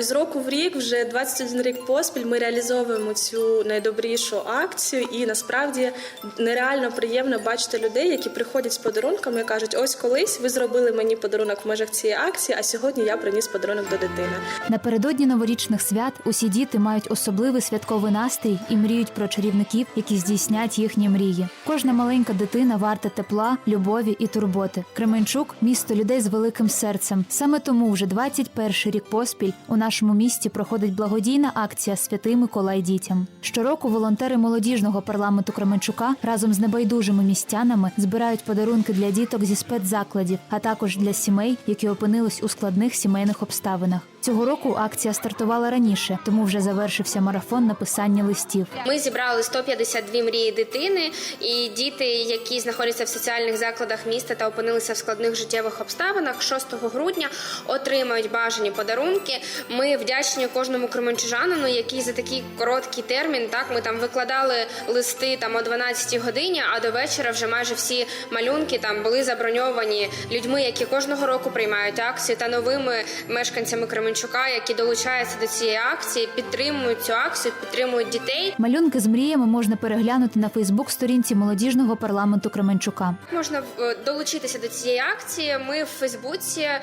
І з року в рік, вже 21 рік поспіль, ми реалізовуємо цю найдобрішу акцію, і насправді нереально приємно бачити людей, які приходять з подарунками і кажуть: ось колись ви зробили мені подарунок в межах цієї акції, а сьогодні я приніс подарунок до дитини. Напередодні новорічних свят усі діти мають особливий святковий настрій і мріють про чарівників, які здійснять їхні мрії. Кожна маленька дитина варта тепла, любові і турботи. Кременчук місто людей з великим серцем. Саме тому вже 21 рік поспіль у нашому місті проходить благодійна акція Святий Миколай дітям. Щороку волонтери молодіжного парламенту Кременчука разом з небайдужими містянами збирають подарунки для діток зі спецзакладів, а також для сімей, які опинились у складних сімейних обставинах. Цього року акція стартувала раніше, тому вже завершився марафон написання листів. Ми зібрали 152 мрії дитини, і діти, які знаходяться в соціальних закладах міста та опинилися в складних життєвих обставинах, 6 грудня отримають бажані подарунки. Ми вдячні кожному кременчужанину, який за такий короткий термін. Так ми там викладали листи там о 12 годині, а до вечора вже майже всі малюнки там були заброньовані людьми, які кожного року приймають акцію, та новими мешканцями Кременчука, які долучаються до цієї акції, підтримують цю акцію, підтримують дітей. Малюнки з мріями можна переглянути на Фейсбук-сторінці молодіжного парламенту Кременчука. Можна е, долучитися до цієї акції. Ми в Фейсбуці е,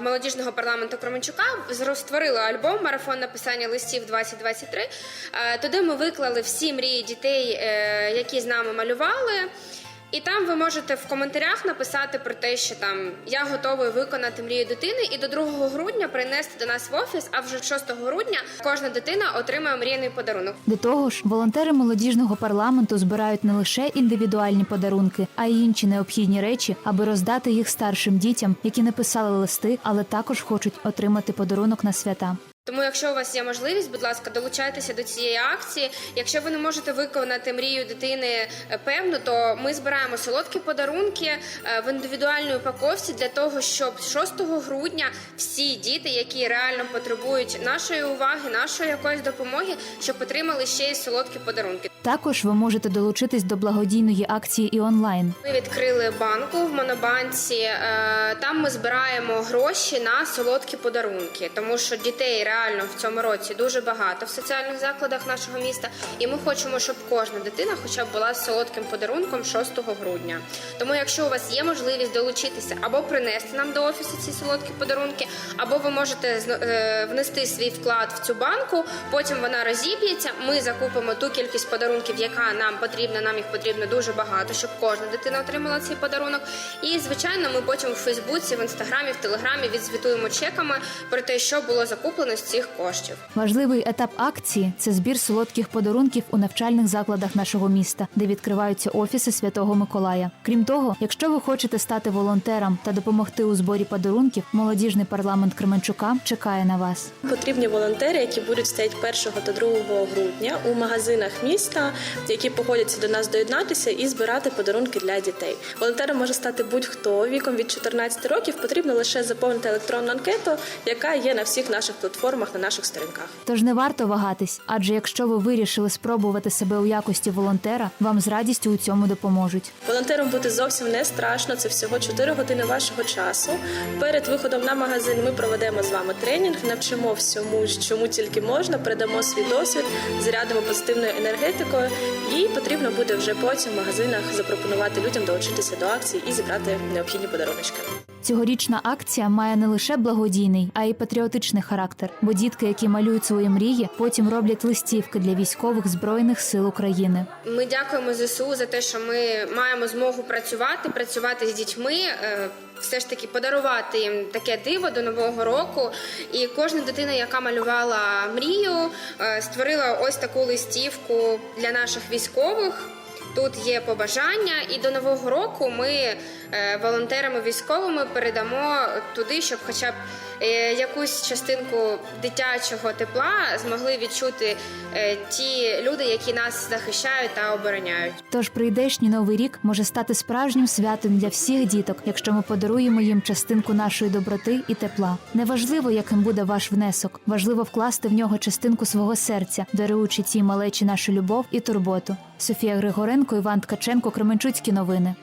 в молодіжного парламенту Кременчука створили альбом Марафон написання листів 2023. Е, туди ми виклали всі мрії дітей, які з нами малювали. І там ви можете в коментарях написати про те, що там я готовий виконати мрію дитини, і до 2 грудня принести до нас в офіс. А вже 6 грудня кожна дитина отримає мрійний подарунок. До того ж, волонтери молодіжного парламенту збирають не лише індивідуальні подарунки, а й інші необхідні речі, аби роздати їх старшим дітям, які не писали листи, але також хочуть отримати подарунок на свята. Тому, якщо у вас є можливість, будь ласка, долучайтеся до цієї акції. Якщо ви не можете виконати мрію дитини е, певну, то ми збираємо солодкі подарунки е, в індивідуальній упаковці для того, щоб 6 грудня всі діти, які реально потребують нашої уваги, нашої якоїсь допомоги, щоб отримали ще й солодкі подарунки. Також ви можете долучитись до благодійної акції і онлайн. Ми відкрили банку в Монобанці. е, Там ми збираємо гроші на солодкі подарунки, тому що дітей реально в цьому році дуже багато в соціальних закладах нашого міста, і ми хочемо, щоб кожна дитина, хоча б була з солодким подарунком 6 грудня. Тому, якщо у вас є можливість долучитися або принести нам до офісу ці солодкі подарунки, або ви можете е, внести свій вклад в цю банку, потім вона розіб'ється. Ми закупимо ту кількість подарунків, яка нам потрібна. Нам їх потрібно дуже багато, щоб кожна дитина отримала цей подарунок. І звичайно, ми потім в Фейсбуці, в інстаграмі, в телеграмі відзвітуємо чеками про те, що було закуплено з цих коштів. Важливий етап акції це збір солодких подарунків у навчальних закладах нашого міста, де відкриваються офіси Святого Миколая. Крім того, якщо ви хочете стати волонтером та допомогти у зборі подарунків, молодіжний парламент Кременчука чекає на вас. Потрібні волонтери, які будуть стояти 1 та 2 грудня у магазинах міста, які погодяться до нас доєднатися і збирати подарунки для дітей. Волонтером може стати будь-хто віком від 14 років. Потрібно лише заповнити електронну анкету, яка є на всіх наших платформах на наших сторінках. Тож не варто вагатись, адже якщо ви вирішили спробувати себе у якості волонтера, вам з радістю у цьому допоможуть. Волонтером бути зовсім не страшно. Це всього 4 години вашого часу. Перед виходом на магазин ми проведемо з вами тренінг, навчимо всьому, чому тільки можна, передамо свій досвід, зарядимо позитивною енергетикою, і потрібно буде вже потім в магазинах запропонувати людям долучитися до акції і зібрати необхідні подаруночки. Цьогорічна акція має не лише благодійний, а й патріотичний характер, бо дітки, які малюють свої мрії, потім роблять листівки для військових збройних сил України. Ми дякуємо ЗСУ за те, що ми маємо змогу працювати, працювати з дітьми. е, Все ж таки подарувати їм таке диво до нового року. І кожна дитина, яка малювала мрію, е, створила ось таку листівку для наших військових. Тут є побажання, і до нового року ми е, волонтерами військовими передамо туди, щоб хоча б е, якусь частинку дитячого тепла змогли відчути е, ті люди, які нас захищають та обороняють. Тож прийдешній новий рік може стати справжнім святом для всіх діток, якщо ми подаруємо їм частинку нашої доброти і тепла. Неважливо, яким буде ваш внесок, важливо вкласти в нього частинку свого серця, даруючи цій малечі нашу любов і турботу. Софія Григоренко, Іван Ткаченко, Кременчуцькі новини.